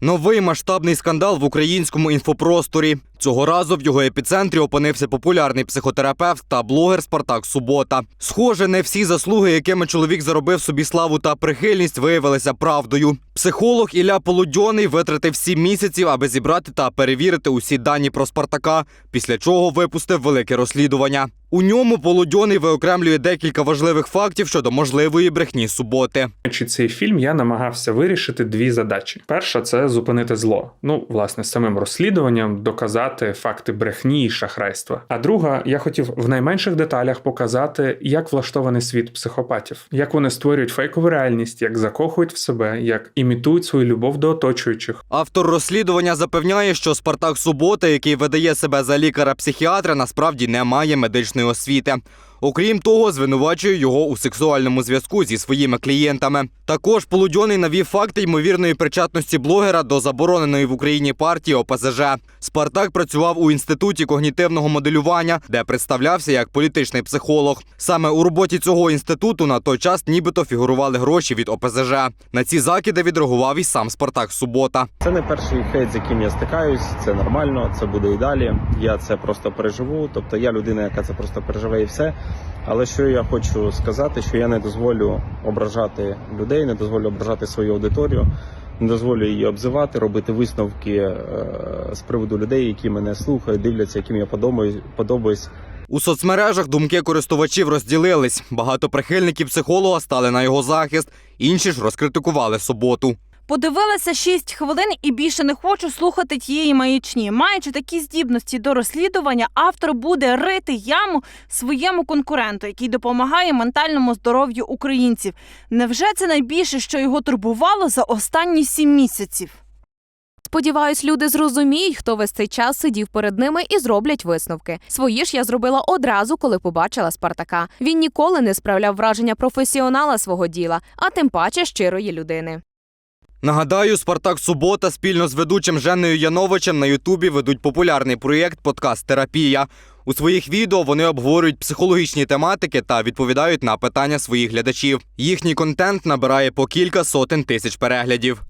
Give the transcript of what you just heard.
Новий масштабний скандал в українському інфопросторі. Цього разу в його епіцентрі опинився популярний психотерапевт та блогер Спартак Субота. Схоже, не всі заслуги, якими чоловік заробив собі славу та прихильність, виявилися правдою. Психолог Ілля Полудьоний витратив сім місяців, аби зібрати та перевірити усі дані про Спартака, після чого випустив велике розслідування. У ньому Полудьоний виокремлює декілька важливих фактів щодо можливої брехні суботи. Чи цей фільм я намагався вирішити дві задачі: перша це зупинити зло. Ну, власне, самим розслідуванням доказати факти брехні і шахрайства. А друга, я хотів в найменших деталях показати, як влаштований світ психопатів, як вони створюють фейкову реальність, як закохують в себе, як імітують свою любов до оточуючих. Автор розслідування запевняє, що Спартак Субота, який видає себе за лікаря-психіатра, насправді не має медичної освіти. Окрім того, звинувачує його у сексуальному зв'язку зі своїми клієнтами. Також Полудьоний навів факти ймовірної причетності блогера до забороненої в Україні партії ОПЗЖ. Спартак працював у інституті когнітивного моделювання, де представлявся як політичний психолог. Саме у роботі цього інституту на той час нібито фігурували гроші від ОПЗЖ. На ці закиди відреагував і сам Спартак Субота. Це не перший хейт, з яким я стикаюсь. Це нормально, це буде і далі. Я це просто переживу. Тобто я людина, яка це просто переживе і все. Але що я хочу сказати, що я не дозволю ображати людей, не дозволю ображати свою аудиторію, не дозволю її обзивати, робити висновки е, з приводу людей, які мене слухають, дивляться, яким я подобаюсь. У соцмережах думки користувачів розділились. Багато прихильників психолога стали на його захист, інші ж розкритикували суботу. Подивилася 6 хвилин і більше не хочу слухати тієї маячні. Маючи такі здібності до розслідування, автор буде рити яму своєму конкуренту, який допомагає ментальному здоров'ю українців. Невже це найбільше, що його турбувало за останні сім місяців? Сподіваюсь, люди зрозуміють, хто весь цей час сидів перед ними і зроблять висновки. Свої ж я зробила одразу, коли побачила Спартака. Він ніколи не справляв враження професіонала свого діла, а тим паче щирої людини. Нагадаю, Спартак Субота спільно з ведучим Женною Яновичем на Ютубі ведуть популярний проєкт Подкаст Терапія. У своїх відео вони обговорюють психологічні тематики та відповідають на питання своїх глядачів. Їхній контент набирає по кілька сотень тисяч переглядів.